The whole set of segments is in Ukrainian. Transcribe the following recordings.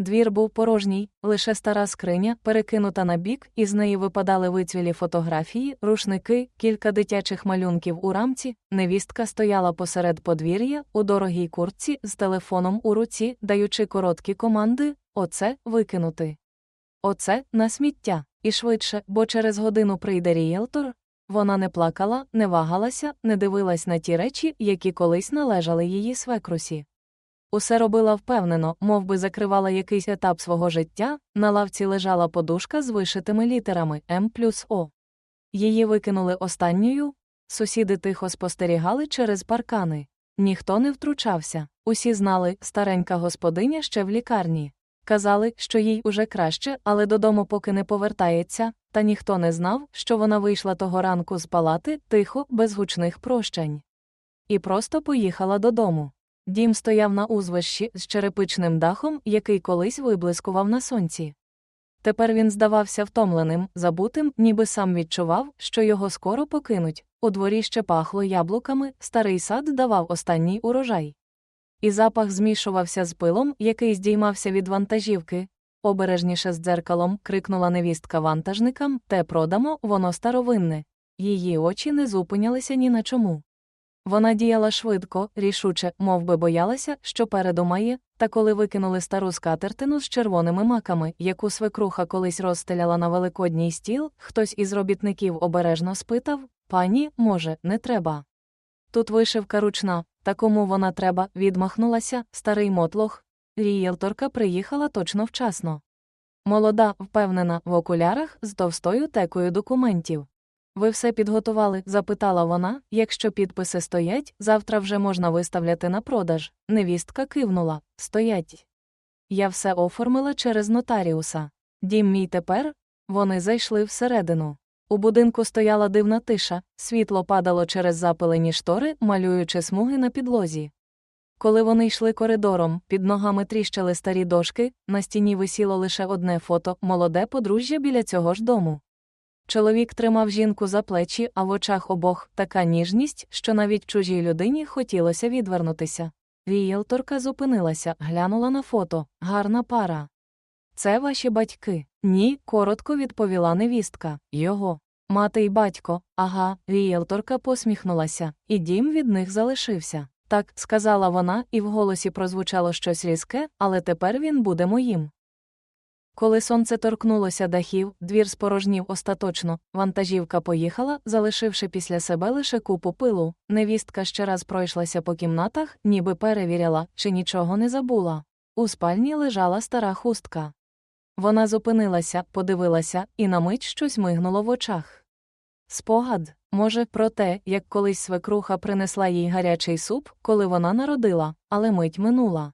Двір був порожній, лише стара скриня, перекинута на бік, і з неї випадали вицвілі фотографії, рушники, кілька дитячих малюнків у рамці. Невістка стояла посеред подвір'я у дорогій куртці з телефоном у руці, даючи короткі команди оце викинути. Оце на сміття. І швидше, бо через годину прийде рієлтор. Вона не плакала, не вагалася, не дивилась на ті речі, які колись належали її свекрусі. Усе робила впевнено, мов би закривала якийсь етап свого життя, на лавці лежала подушка з вишитими літерами М плюс О. Її викинули останньою. Сусіди тихо спостерігали через паркани. Ніхто не втручався. Усі знали, старенька господиня ще в лікарні. Казали, що їй уже краще, але додому поки не повертається, та ніхто не знав, що вона вийшла того ранку з палати тихо, без гучних прощань. І просто поїхала додому. Дім стояв на узвищі з черепичним дахом, який колись виблискував на сонці. Тепер він здавався втомленим, забутим, ніби сам відчував, що його скоро покинуть. У дворі ще пахло яблуками, старий сад давав останній урожай. І запах змішувався з пилом, який здіймався від вантажівки. Обережніше з дзеркалом крикнула невістка вантажникам те продамо, воно старовинне. Її очі не зупинялися ні на чому. Вона діяла швидко, рішуче, мов би боялася, що переду має, та коли викинули стару скатертину з червоними маками, яку свекруха колись розстеляла на великодній стіл, хтось із робітників обережно спитав Пані, може, не треба. Тут вишивка ручна, та кому вона треба, відмахнулася, старий мотлох. Рієлторка приїхала точно вчасно. Молода, впевнена, в окулярах з товстою текою документів. Ви все підготували? запитала вона. Якщо підписи стоять, завтра вже можна виставляти на продаж. Невістка кивнула стоять. Я все оформила через нотаріуса. Дім мій тепер. Вони зайшли всередину. У будинку стояла дивна тиша, світло падало через запилені штори, малюючи смуги на підлозі. Коли вони йшли коридором, під ногами тріщали старі дошки, на стіні висіло лише одне фото молоде подружжя біля цього ж дому. Чоловік тримав жінку за плечі, а в очах обох така ніжність, що навіть чужій людині хотілося відвернутися. Рієлторка зупинилася, глянула на фото гарна пара. Це ваші батьки. Ні, коротко відповіла невістка. Його. Мати й батько. Ага, рієлторка посміхнулася, і дім від них залишився. Так, сказала вона, і в голосі прозвучало щось різке, але тепер він буде моїм. Коли сонце торкнулося дахів, двір спорожнів остаточно, вантажівка поїхала, залишивши після себе лише купу пилу. Невістка ще раз пройшлася по кімнатах, ніби перевіряла, чи нічого не забула. У спальні лежала стара хустка. Вона зупинилася, подивилася, і на мить щось мигнуло в очах. Спогад, може, про те, як колись свекруха принесла їй гарячий суп, коли вона народила, але мить минула.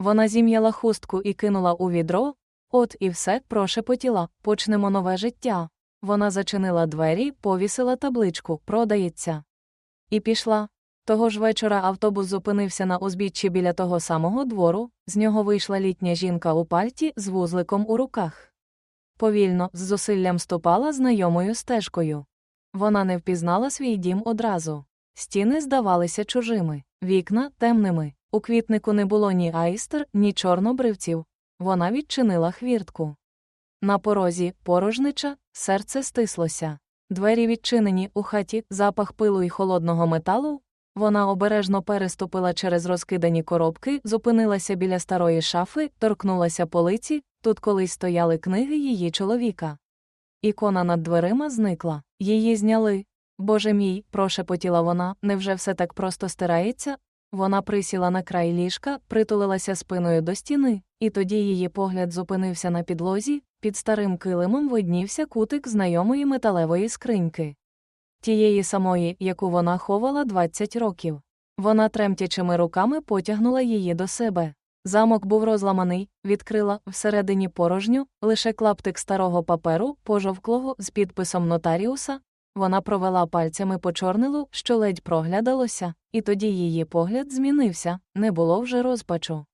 Вона зім'яла хустку і кинула у відро. От і все, прошепотіла, почнемо нове життя. Вона зачинила двері, повісила табличку, продається. І пішла. Того ж вечора автобус зупинився на узбіччі біля того самого двору, з нього вийшла літня жінка у пальті з вузликом у руках. Повільно, з зусиллям ступала знайомою стежкою. Вона не впізнала свій дім одразу. Стіни здавалися чужими, вікна темними. У квітнику не було ні айстер, ні чорнобривців. Вона відчинила хвіртку. На порозі порожнича, серце стислося. Двері відчинені у хаті, запах пилу і холодного металу. Вона обережно переступила через розкидані коробки, зупинилася біля старої шафи, торкнулася полиці, тут колись стояли книги її чоловіка. Ікона над дверима зникла. Її зняли. Боже мій, прошепотіла вона, невже все так просто стирається? Вона присіла на край ліжка, притулилася спиною до стіни, і тоді її погляд зупинився на підлозі, під старим килимом виднівся кутик знайомої металевої скриньки. Тієї самої, яку вона ховала 20 років. Вона тремтячими руками потягнула її до себе. Замок був розламаний, відкрила всередині порожню, лише клаптик старого паперу, пожовклого з підписом нотаріуса. Вона провела пальцями по чорнилу, що ледь проглядалося, і тоді її погляд змінився, не було вже розпачу.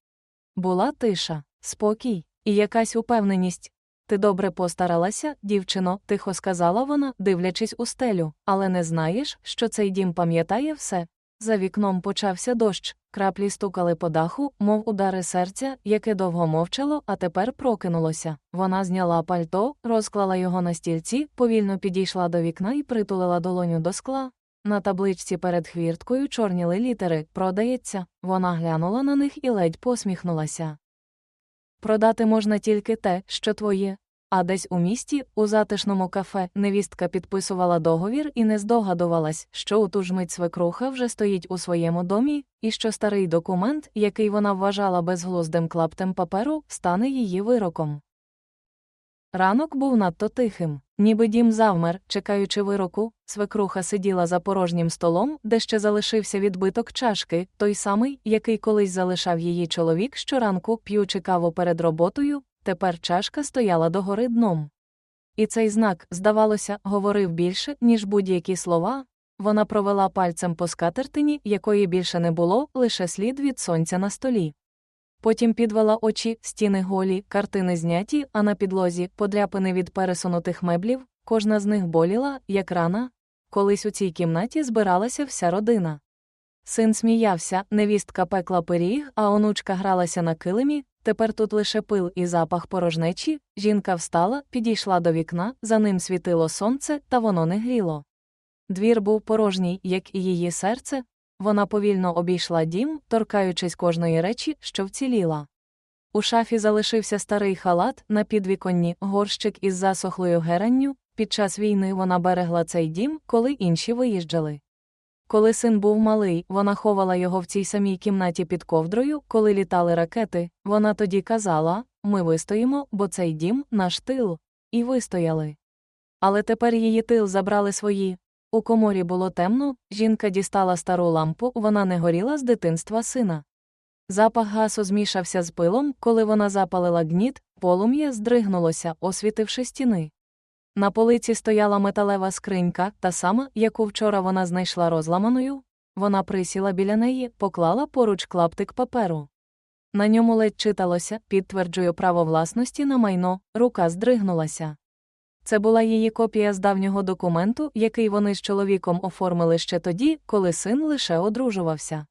Була тиша, спокій і якась упевненість. Ти добре постаралася, дівчино, тихо сказала вона, дивлячись у стелю, але не знаєш, що цей дім пам'ятає все. За вікном почався дощ, краплі стукали по даху, мов удари серця, яке довго мовчало, а тепер прокинулося. Вона зняла пальто, розклала його на стільці, повільно підійшла до вікна і притулила долоню до скла. На табличці перед хвірткою чорніли літери Продається. Вона глянула на них і ледь посміхнулася. Продати можна тільки те, що твоє. А десь у місті, у затишному кафе, невістка підписувала договір і не здогадувалась, що у ту ж мить свекруха вже стоїть у своєму домі, і що старий документ, який вона вважала безглуздим клаптем паперу, стане її вироком. Ранок був надто тихим, ніби дім завмер, чекаючи вироку, свекруха сиділа за порожнім столом, де ще залишився відбиток чашки, той самий, який колись залишав її чоловік щоранку, п'ючи каву перед роботою, тепер чашка стояла догори дном. І цей знак, здавалося, говорив більше, ніж будь-які слова. Вона провела пальцем по скатертині, якої більше не було, лише слід від сонця на столі. Потім підвела очі, стіни голі, картини зняті, а на підлозі подряпини від пересунутих меблів, кожна з них боліла, як рана. Колись у цій кімнаті збиралася вся родина. Син сміявся, невістка пекла пиріг, а онучка гралася на килимі. Тепер тут лише пил і запах порожнечі. Жінка встала, підійшла до вікна, за ним світило сонце, та воно не гріло. Двір був порожній, як і її серце. Вона повільно обійшла дім, торкаючись кожної речі, що вціліла. У шафі залишився старий халат, на підвіконні горщик із засохлою геранню. Під час війни вона берегла цей дім, коли інші виїжджали. Коли син був малий, вона ховала його в цій самій кімнаті під ковдрою, коли літали ракети, вона тоді казала ми вистоїмо, бо цей дім наш тил. І вистояли. Але тепер її тил забрали свої. У коморі було темно, жінка дістала стару лампу, вона не горіла з дитинства сина. Запах гасу змішався з пилом, коли вона запалила гніт, полум'я здригнулося, освітивши стіни. На полиці стояла металева скринька, та сама, яку вчора вона знайшла розламаною. Вона присіла біля неї, поклала поруч клаптик паперу. На ньому ледь читалося, підтверджую право власності на майно, рука здригнулася. Це була її копія з давнього документу, який вони з чоловіком оформили ще тоді, коли син лише одружувався.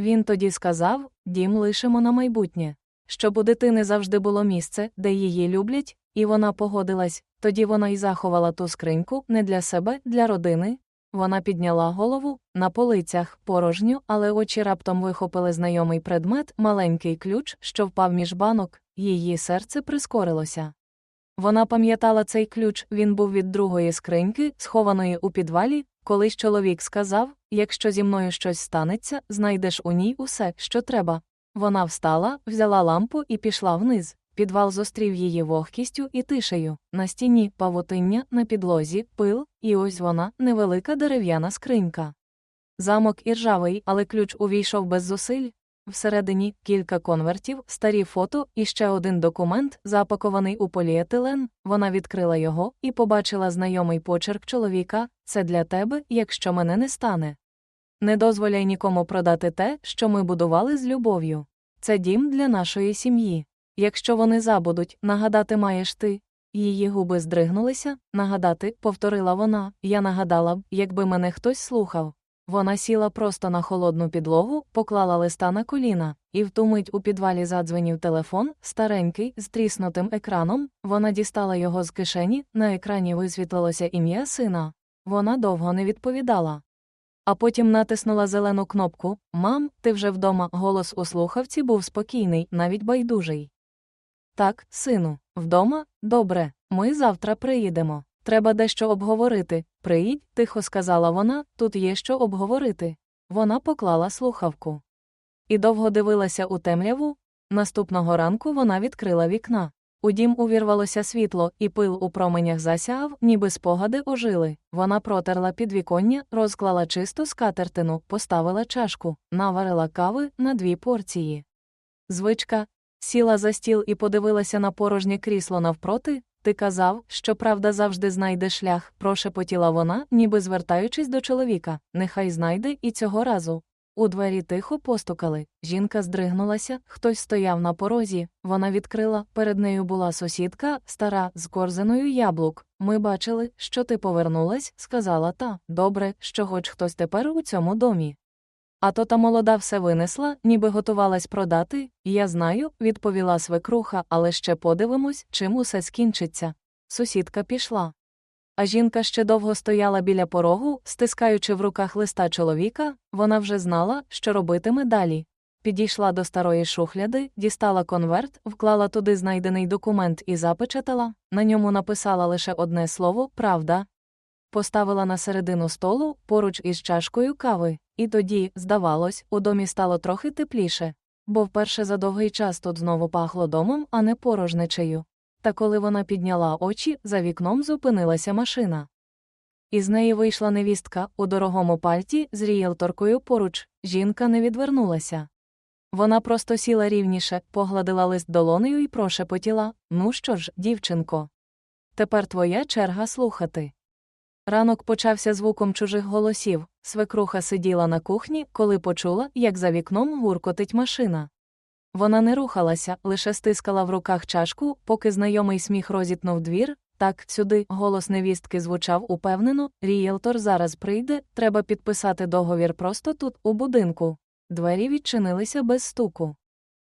Він тоді сказав дім лишимо на майбутнє. Щоб у дитини завжди було місце, де її люблять, і вона погодилась, тоді вона й заховала ту скриньку не для себе, для родини. Вона підняла голову на полицях порожню, але очі раптом вихопили знайомий предмет, маленький ключ, що впав між банок, її серце прискорилося. Вона пам'ятала цей ключ, він був від другої скриньки, схованої у підвалі, колись чоловік сказав якщо зі мною щось станеться, знайдеш у ній усе, що треба. Вона встала, взяла лампу і пішла вниз. Підвал зустрів її вогкістю і тишею, на стіні павутиння, на підлозі, пил, і ось вона, невелика дерев'яна скринька. Замок іржавий, але ключ увійшов без зусиль. Всередині кілька конвертів, старі фото і ще один документ, запакований у поліетилен. Вона відкрила його і побачила знайомий почерк чоловіка це для тебе, якщо мене не стане. Не дозволяй нікому продати те, що ми будували з любов'ю. Це дім для нашої сім'ї. Якщо вони забудуть, нагадати маєш ти. Її губи здригнулися, нагадати, повторила вона, я нагадала б, якби мене хтось слухав. Вона сіла просто на холодну підлогу, поклала листа на коліна, і в ту мить у підвалі задзвенів телефон, старенький, з тріснутим екраном. Вона дістала його з кишені, на екрані висвітлилося ім'я сина. Вона довго не відповідала. А потім натиснула зелену кнопку Мам, ти вже вдома. Голос у слухавці був спокійний, навіть байдужий. Так, сину, вдома? Добре, ми завтра приїдемо. Треба дещо обговорити. Приїдь, тихо сказала вона, тут є що обговорити. Вона поклала слухавку. І довго дивилася у темряву. Наступного ранку вона відкрила вікна. У дім увірвалося світло, і пил у променях засяяв, ніби спогади ожили. Вона протерла підвіконня, розклала чисту скатертину, поставила чашку, наварила кави на дві порції. Звичка сіла за стіл і подивилася на порожнє крісло навпроти. Ти казав, що правда завжди знайде шлях, прошепотіла вона, ніби звертаючись до чоловіка. Нехай знайде і цього разу. У двері тихо постукали. Жінка здригнулася, хтось стояв на порозі. Вона відкрила. Перед нею була сусідка, стара, з корзиною яблук. Ми бачили, що ти повернулась, сказала та. Добре, що хоч хтось тепер у цьому домі. А то та молода все винесла, ніби готувалась продати. Я знаю, відповіла свекруха, але ще подивимось, чим усе скінчиться. Сусідка пішла. А жінка ще довго стояла біля порогу, стискаючи в руках листа чоловіка, вона вже знала, що робитиме далі. Підійшла до старої шухляди, дістала конверт, вклала туди знайдений документ і запечатала, на ньому написала лише одне слово правда. Поставила на середину столу поруч із чашкою кави, і тоді, здавалось, у домі стало трохи тепліше, бо вперше за довгий час тут знову пахло домом, а не порожничею. Та коли вона підняла очі, за вікном зупинилася машина. Із неї вийшла невістка у дорогому пальті з рієлторкою поруч, жінка не відвернулася. Вона просто сіла рівніше, погладила лист долонею і прошепотіла Ну що ж, дівчинко. Тепер твоя черга слухати. Ранок почався звуком чужих голосів. Свекруха сиділа на кухні, коли почула, як за вікном гуркотить машина. Вона не рухалася, лише стискала в руках чашку, поки знайомий сміх розітнув двір. Так, сюди голос невістки звучав упевнено, рієлтор зараз прийде, треба підписати договір просто тут, у будинку. Двері відчинилися без стуку.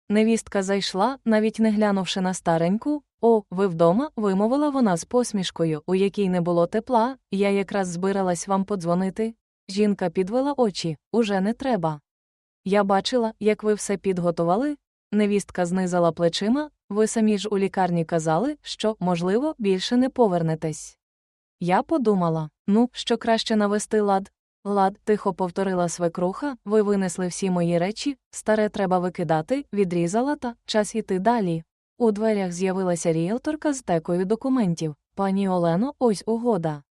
Невістка зайшла, навіть не глянувши на стареньку. О, ви вдома? вимовила вона з посмішкою, у якій не було тепла, я якраз збиралась вам подзвонити. Жінка підвела очі, уже не треба. Я бачила, як ви все підготували. Невістка знизала плечима, ви самі ж у лікарні казали, що, можливо, більше не повернетесь. Я подумала ну, що краще навести лад. Лад, тихо повторила свекруха, ви винесли всі мої речі, старе треба викидати, відрізала та час іти далі. У дверях з'явилася ріелторка з текою документів. Пані Олено, ось угода.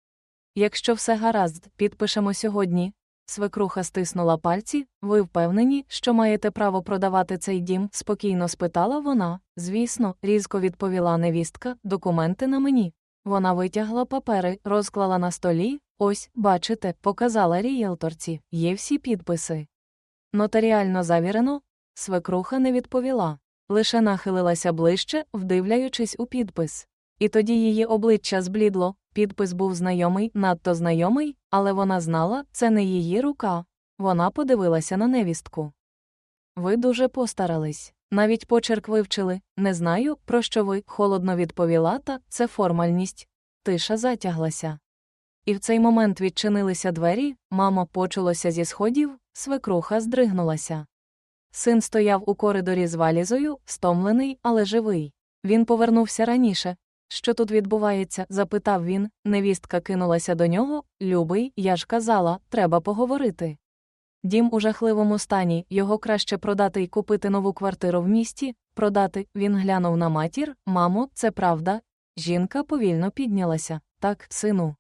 Якщо все гаразд, підпишемо сьогодні. Свекруха стиснула пальці. Ви впевнені, що маєте право продавати цей дім? спокійно спитала вона. Звісно, різко відповіла невістка, документи на мені. Вона витягла папери, розклала на столі. Ось, бачите, показала рієлторці, є всі підписи. Нотаріально завірено. Свекруха не відповіла, лише нахилилася ближче, вдивляючись у підпис. І тоді її обличчя зблідло, підпис був знайомий, надто знайомий, але вона знала, це не її рука. Вона подивилася на невістку. Ви дуже постарались. Навіть почерк вивчили. Не знаю, про що ви, холодно відповіла, та це формальність. Тиша затяглася. І в цей момент відчинилися двері, мама почулося зі сходів, свекруха здригнулася. Син стояв у коридорі з валізою, стомлений, але живий. Він повернувся раніше. Що тут відбувається? запитав він. Невістка кинулася до нього. Любий, я ж казала, треба поговорити. Дім у жахливому стані, його краще продати і купити нову квартиру в місті. Продати, він глянув на матір. Мамо, це правда. Жінка повільно піднялася. Так, сину.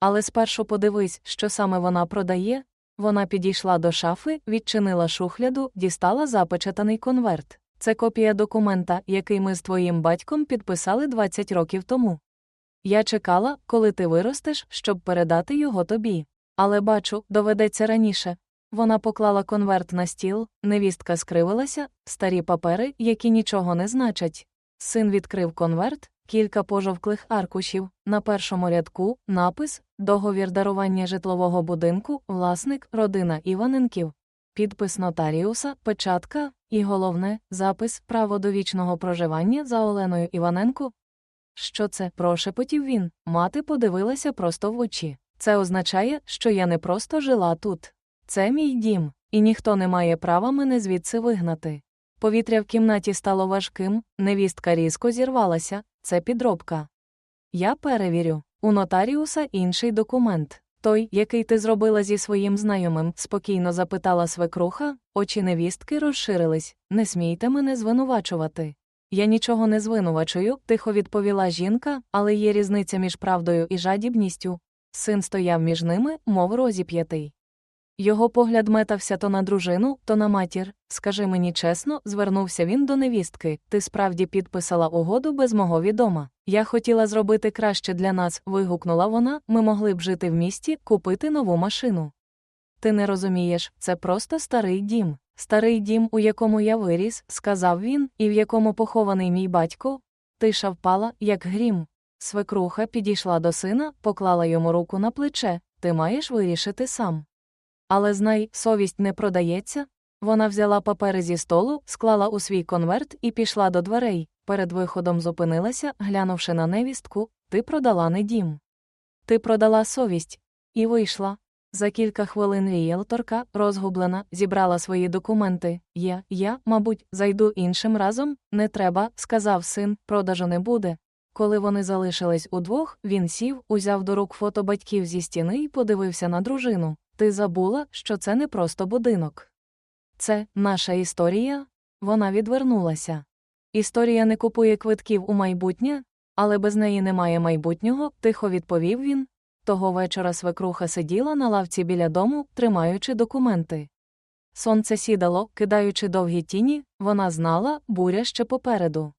Але спершу подивись, що саме вона продає. Вона підійшла до шафи, відчинила шухляду, дістала запечатаний конверт. Це копія документа, який ми з твоїм батьком підписали 20 років тому. Я чекала, коли ти виростеш, щоб передати його тобі. Але бачу, доведеться раніше. Вона поклала конверт на стіл, невістка скривилася, старі папери, які нічого не значать. Син відкрив конверт, кілька пожовклих аркушів. На першому рядку напис Договір дарування житлового будинку, власник, родина Іваненків, підпис нотаріуса, печатка і головне запис право до вічного проживання за Оленою Іваненко. Що це? прошепотів він. Мати подивилася просто в очі. Це означає, що я не просто жила тут. Це мій дім, і ніхто не має права мене звідси вигнати. Повітря в кімнаті стало важким, невістка різко зірвалася, це підробка. Я перевірю. У нотаріуса інший документ. Той, який ти зробила зі своїм знайомим, спокійно запитала свекруха, очі невістки розширились. Не смійте мене звинувачувати. Я нічого не звинувачую, тихо відповіла жінка, але є різниця між правдою і жадібністю. Син стояв між ними, мов розіп'ятий. Його погляд метався то на дружину, то на матір. Скажи мені чесно, звернувся він до невістки. Ти справді підписала угоду без мого відома. Я хотіла зробити краще для нас, вигукнула вона. Ми могли б жити в місті, купити нову машину. Ти не розумієш, це просто старий дім. Старий дім, у якому я виріс, сказав він, і в якому похований мій батько. Тиша впала, як грім. Свекруха підійшла до сина, поклала йому руку на плече ти маєш вирішити сам. Але знай, совість не продається. Вона взяла папери зі столу, склала у свій конверт і пішла до дверей. Перед виходом зупинилася, глянувши на невістку, ти продала не дім. Ти продала совість. І вийшла. За кілька хвилин рієлторка, розгублена, зібрала свої документи. Я, я, мабуть, зайду іншим разом, не треба, сказав син, продажу не буде. Коли вони залишились удвох, він сів, узяв до рук фото батьків зі стіни і подивився на дружину. Ти забула, що це не просто будинок. Це наша історія? Вона відвернулася. Історія не купує квитків у майбутнє, але без неї немає майбутнього, тихо відповів він. Того вечора свекруха сиділа на лавці біля дому, тримаючи документи. Сонце сідало, кидаючи довгі тіні, вона знала, буря ще попереду.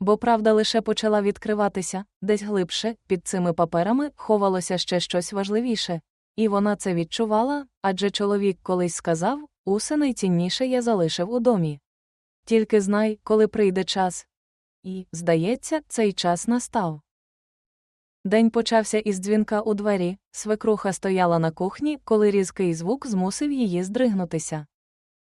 Бо правда лише почала відкриватися, десь глибше, під цими паперами ховалося ще щось важливіше. І вона це відчувала, адже чоловік колись сказав усе найцінніше я залишив у домі. Тільки знай, коли прийде час. І, здається, цей час настав. День почався із дзвінка у двері, свекруха стояла на кухні, коли різкий звук змусив її здригнутися.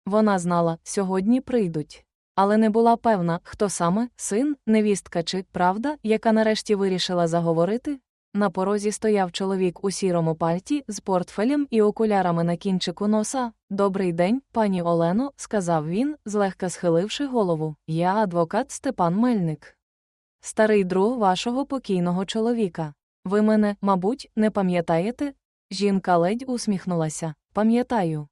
Вона знала, сьогодні прийдуть. Але не була певна, хто саме син, невістка чи правда, яка нарешті вирішила заговорити. На порозі стояв чоловік у сірому пальті з портфелем і окулярами на кінчику носа. Добрий день, пані Олено, сказав він, злегка схиливши голову. Я адвокат Степан Мельник. Старий друг вашого покійного чоловіка. Ви мене, мабуть, не пам'ятаєте? Жінка ледь усміхнулася. Пам'ятаю.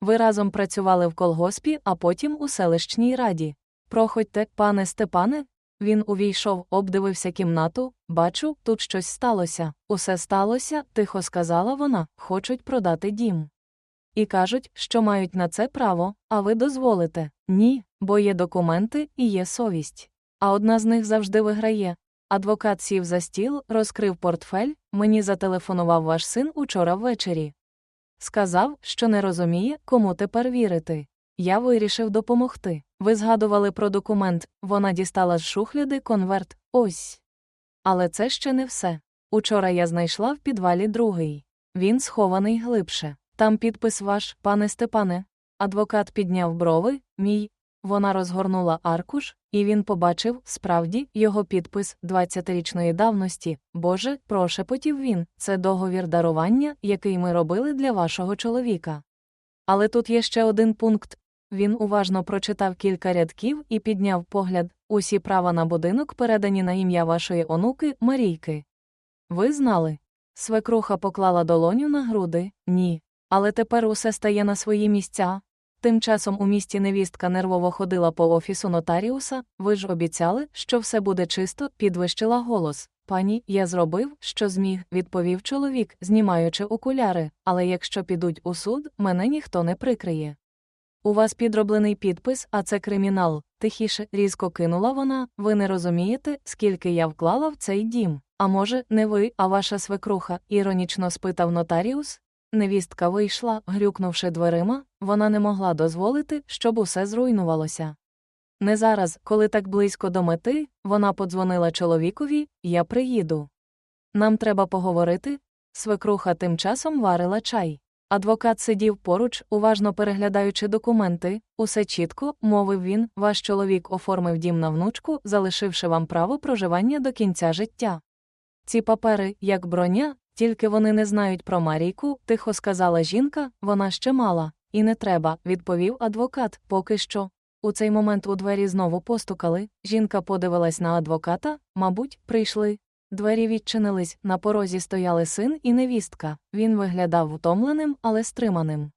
Ви разом працювали в колгоспі, а потім у селищній раді. Проходьте, пане Степане. Він увійшов, обдивився кімнату. Бачу, тут щось сталося. Усе сталося, тихо сказала вона, хочуть продати дім. І кажуть, що мають на це право, а ви дозволите. Ні, бо є документи і є совість. А одна з них завжди виграє. Адвокат сів за стіл, розкрив портфель, мені зателефонував ваш син учора ввечері. Сказав, що не розуміє, кому тепер вірити. Я вирішив допомогти. Ви згадували про документ, вона дістала з шухляди конверт. Ось. Але це ще не все. Учора я знайшла в підвалі другий. Він схований глибше. Там підпис ваш, пане Степане. Адвокат підняв брови, мій. Вона розгорнула аркуш, і він побачив, справді, його підпис 20-річної давності. Боже, прошепотів він, це договір дарування, який ми робили для вашого чоловіка. Але тут є ще один пункт. Він уважно прочитав кілька рядків і підняв погляд усі права на будинок передані на ім'я вашої онуки Марійки. Ви знали? Свекруха поклала долоню на груди ні. Але тепер усе стає на свої місця. Тим часом у місті невістка нервово ходила по офісу нотаріуса. Ви ж обіцяли, що все буде чисто, підвищила голос. Пані, я зробив, що зміг, відповів чоловік, знімаючи окуляри, але якщо підуть у суд, мене ніхто не прикриє. У вас підроблений підпис, а це кримінал. Тихіше, різко кинула вона. Ви не розумієте, скільки я вклала в цей дім. А може, не ви, а ваша свекруха, іронічно спитав нотаріус. Невістка вийшла, грюкнувши дверима, вона не могла дозволити, щоб усе зруйнувалося. Не зараз, коли так близько до мети, вона подзвонила чоловікові я приїду. Нам треба поговорити. Свекруха тим часом варила чай. Адвокат сидів поруч, уважно переглядаючи документи, усе чітко, мовив він, ваш чоловік оформив дім на внучку, залишивши вам право проживання до кінця життя. Ці папери, як броня, тільки вони не знають про Марійку, тихо сказала жінка, вона ще мала. І не треба, відповів адвокат, поки що. У цей момент у двері знову постукали. Жінка подивилась на адвоката, мабуть, прийшли. Двері відчинились, на порозі стояли син і невістка. Він виглядав втомленим, але стриманим.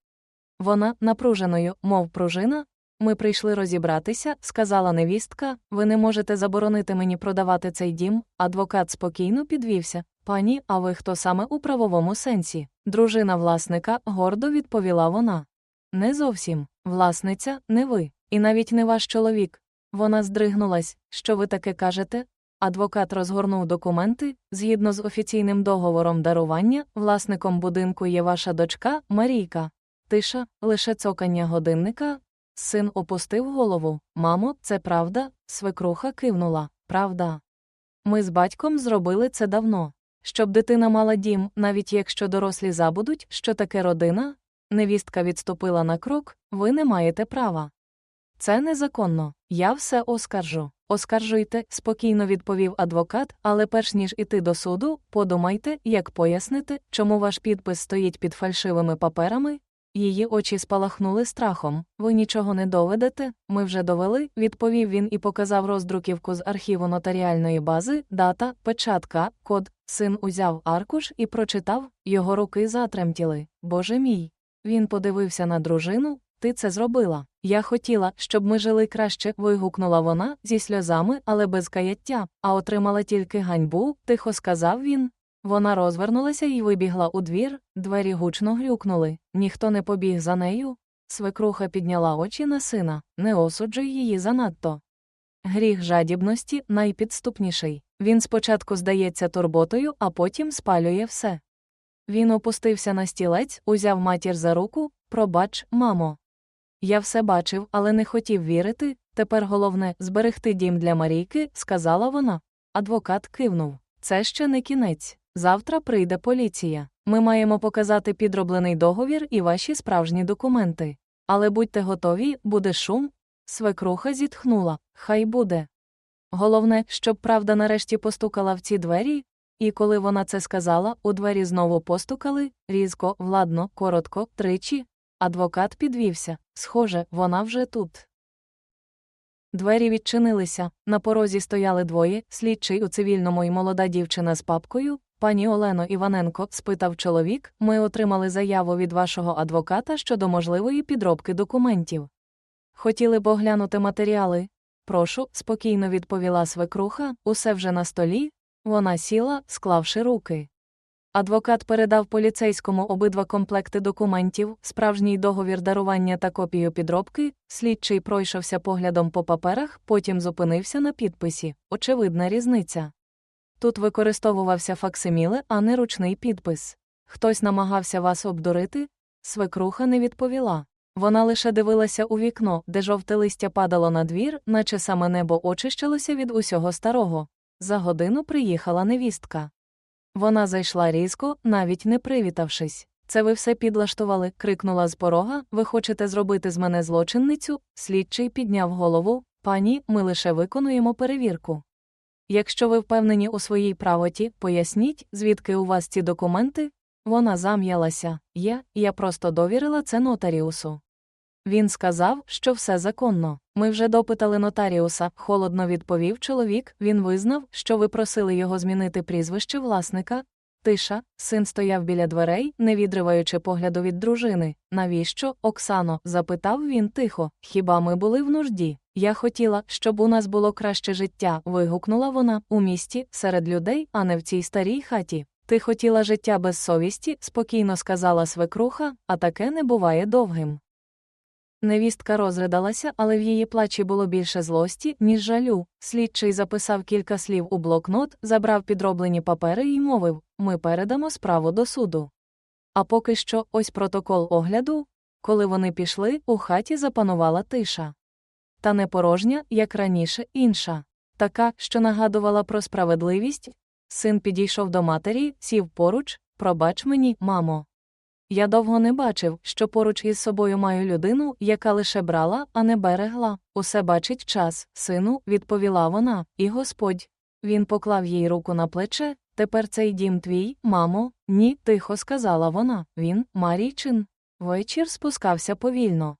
Вона, напруженою, мов пружина. Ми прийшли розібратися, сказала невістка, ви не можете заборонити мені продавати цей дім. Адвокат спокійно підвівся. Пані, а ви хто саме у правовому сенсі? Дружина власника, гордо відповіла вона. Не зовсім. Власниця, не ви. І навіть не ваш чоловік. Вона здригнулась. Що ви таке кажете? Адвокат розгорнув документи. Згідно з офіційним договором дарування, власником будинку є ваша дочка Марійка. Тиша, лише цокання годинника. Син опустив голову. Мамо, це правда? Свекруха кивнула. Правда. Ми з батьком зробили це давно. Щоб дитина мала дім, навіть якщо дорослі забудуть, що таке родина, невістка відступила на крок, ви не маєте права. Це незаконно. Я все оскаржу. Оскаржуйте, спокійно відповів адвокат, але перш ніж іти до суду, подумайте, як пояснити, чому ваш підпис стоїть під фальшивими паперами. Її очі спалахнули страхом. Ви нічого не доведете, ми вже довели, відповів він і показав роздруківку з архіву нотаріальної бази, дата, печатка, код. Син узяв аркуш і прочитав, його руки затремтіли. Боже мій. Він подивився на дружину, ти це зробила. Я хотіла, щоб ми жили краще, вигукнула вона зі сльозами, але без каяття, а отримала тільки ганьбу, тихо сказав він. Вона розвернулася і вибігла у двір, двері гучно грюкнули, ніхто не побіг за нею. Свекруха підняла очі на сина, не осуджуй її занадто. Гріх жадібності найпідступніший. Він спочатку здається турботою, а потім спалює все. Він опустився на стілець, узяв матір за руку, пробач, мамо. Я все бачив, але не хотів вірити. Тепер головне зберегти дім для Марійки, сказала вона. Адвокат кивнув. Це ще не кінець. Завтра прийде поліція. Ми маємо показати підроблений договір і ваші справжні документи. Але будьте готові, буде шум. Свекруха зітхнула. Хай буде. Головне, щоб правда нарешті постукала в ці двері, і коли вона це сказала, у двері знову постукали різко, владно, коротко, тричі. Адвокат підвівся. Схоже, вона вже тут. Двері відчинилися. На порозі стояли двоє слідчий у цивільному і молода дівчина з папкою. Пані Олено Іваненко, спитав чоловік, ми отримали заяву від вашого адвоката щодо можливої підробки документів. Хотіли б оглянути матеріали. Прошу, спокійно відповіла свекруха, усе вже на столі. Вона сіла, склавши руки. Адвокат передав поліцейському обидва комплекти документів, справжній договір дарування та копію підробки, слідчий пройшовся поглядом по паперах, потім зупинився на підписі. Очевидна різниця. Тут використовувався факсиміле, а не ручний підпис. Хтось намагався вас обдурити? Свекруха не відповіла. Вона лише дивилася у вікно, де жовте листя падало на двір, наче саме небо очищилося від усього старого. За годину приїхала невістка. Вона зайшла різко, навіть не привітавшись. Це ви все підлаштували, крикнула з порога. Ви хочете зробити з мене злочинницю? Слідчий підняв голову. Пані, ми лише виконуємо перевірку. Якщо ви впевнені у своїй правоті, поясніть, звідки у вас ці документи? Вона зам'ялася. Я, я просто довірила це нотаріусу. Він сказав, що все законно. Ми вже допитали нотаріуса, холодно відповів чоловік. Він визнав, що ви просили його змінити прізвище власника. Тиша, син стояв біля дверей, не відриваючи погляду від дружини. Навіщо, Оксано? запитав він тихо. Хіба ми були в нужді? Я хотіла, щоб у нас було краще життя. вигукнула вона у місті, серед людей, а не в цій старій хаті. Ти хотіла життя без совісті, спокійно сказала свекруха, а таке не буває довгим. Невістка розридалася, але в її плачі було більше злості, ніж жалю. Слідчий записав кілька слів у блокнот, забрав підроблені папери і мовив ми передамо справу до суду. А поки що ось протокол огляду. Коли вони пішли, у хаті запанувала тиша. Та не порожня, як раніше, інша. Така, що нагадувала про справедливість. Син підійшов до матері, сів поруч, пробач мені, мамо. Я довго не бачив, що поруч із собою маю людину, яка лише брала, а не берегла. Усе бачить час, сину, відповіла вона, і Господь. Він поклав їй руку на плече. Тепер цей дім твій, мамо, ні, тихо сказала вона. Він, Марійчин. Вечір спускався повільно.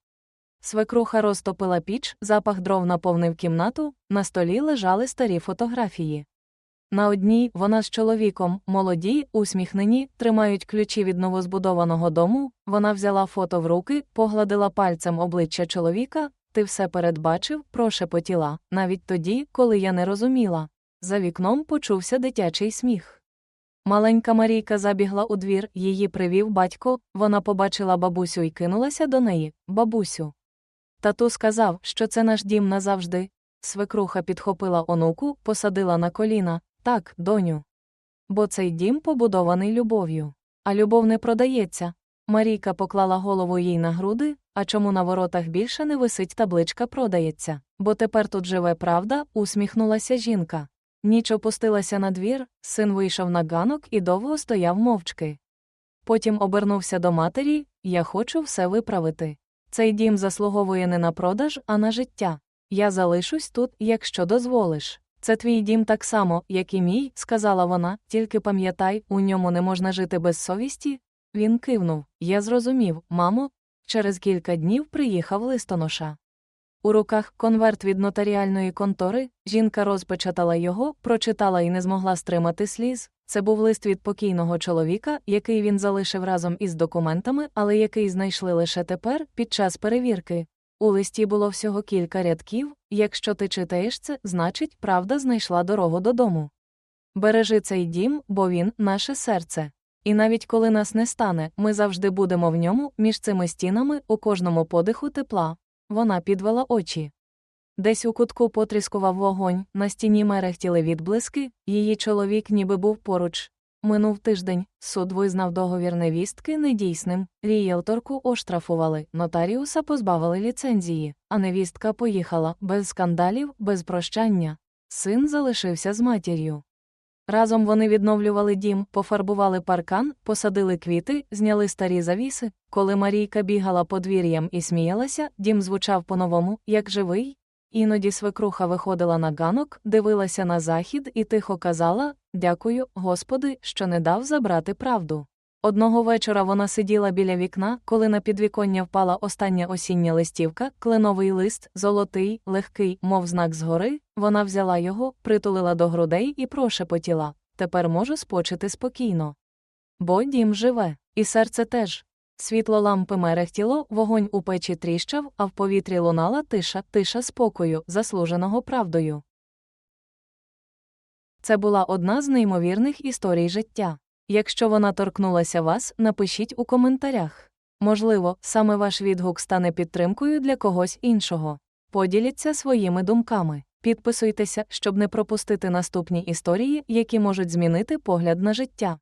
Свекруха розтопила піч, запах дров наповнив кімнату, на столі лежали старі фотографії. На одній вона з чоловіком, молоді, усміхнені, тримають ключі від новозбудованого дому. Вона взяла фото в руки, погладила пальцем обличчя чоловіка. Ти все передбачив, прошепотіла, навіть тоді, коли я не розуміла. За вікном почувся дитячий сміх. Маленька Марійка забігла у двір, її привів батько, вона побачила бабусю і кинулася до неї. Бабусю. Тату сказав, що це наш дім назавжди. Свекруха підхопила онуку, посадила на коліна. Так, доню. Бо цей дім побудований любов'ю. А любов не продається. Марійка поклала голову їй на груди, а чому на воротах більше не висить табличка продається, бо тепер тут живе правда, усміхнулася жінка. Ніч опустилася на двір, син вийшов на ганок і довго стояв мовчки. Потім обернувся до матері Я хочу все виправити. Цей дім заслуговує не на продаж, а на життя. Я залишусь тут, якщо дозволиш. Це твій дім так само, як і мій, сказала вона, тільки пам'ятай, у ньому не можна жити без совісті. Він кивнув Я зрозумів, мамо. Через кілька днів приїхав листоноша. У руках конверт від нотаріальної контори, жінка розпечатала його, прочитала і не змогла стримати сліз. Це був лист від покійного чоловіка, який він залишив разом із документами, але який знайшли лише тепер, під час перевірки. У листі було всього кілька рядків якщо ти читаєш це, значить, правда знайшла дорогу додому. Бережи цей дім, бо він наше серце. І навіть коли нас не стане, ми завжди будемо в ньому, між цими стінами, у кожному подиху тепла. Вона підвела очі. Десь у кутку потріскував вогонь, на стіні мерехтіли відблиски, її чоловік ніби був поруч. Минув тиждень, суд визнав договір невістки недійсним, рієлторку оштрафували, нотаріуса позбавили ліцензії, а невістка поїхала без скандалів, без прощання. Син залишився з матір'ю. Разом вони відновлювали дім, пофарбували паркан, посадили квіти, зняли старі завіси. Коли Марійка бігала подвір'ям і сміялася, дім звучав по-новому, як живий. Іноді свекруха виходила на ганок, дивилася на захід і тихо казала Дякую, Господи, що не дав забрати правду. Одного вечора вона сиділа біля вікна, коли на підвіконня впала остання осіння листівка, кленовий лист, золотий, легкий, мов знак згори. Вона взяла його, притулила до грудей і прошепотіла Тепер можу спочити спокійно. Бо дім живе, і серце теж. Світло лампи мерехтіло, вогонь у печі тріщав, а в повітрі лунала тиша, тиша спокою, заслуженого правдою. Це була одна з неймовірних історій життя. Якщо вона торкнулася вас, напишіть у коментарях. Можливо, саме ваш відгук стане підтримкою для когось іншого. Поділіться своїми думками. Підписуйтеся, щоб не пропустити наступні історії, які можуть змінити погляд на життя.